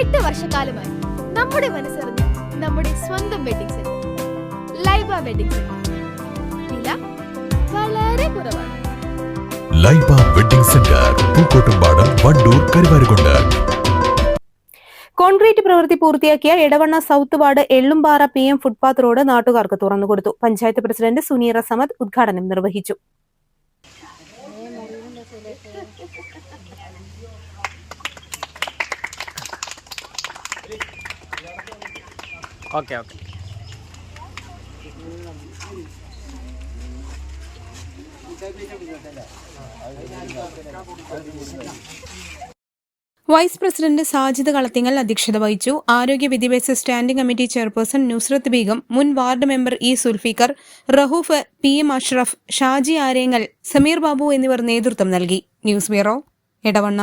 എട്ട് വർഷക്കാലമായി നമ്മുടെ മനസ്സറിഞ്ഞ് നമ്മുടെ സ്വന്തം wedding centre Laiba wedding centre വില വളരെ കുറവാണ്. Laiba wedding centre Pookkottumpadam Wandoor Karuvarakundu. Concrete പ്രവൃത്തി പൂർത്തിയാക്കിയ Edavanna south ward Ellumpara P M footpath road നാട്ടുകാർക്ക് തുറന്നുകൊടുത്തു പഞ്ചായത്ത് പ്രസിഡന്റ് സുനീറ സമദ് ഉദ്ഘാടനം നിർവഹിച്ചു. Okay okay vice president Sajid Kalathingal അധ്യക്ഷത വഹിച്ചു. ആരോഗ്യ വിദ്യാഭ്യാസ standing committee chairperson Nusrath Beegum മുൻ ward member E Sulfikar Rahoof P M Ashraf Shaji Arengal Sameer Babu എന്നിവർ നേതൃത്വം നൽകി. News bureau Edavanna.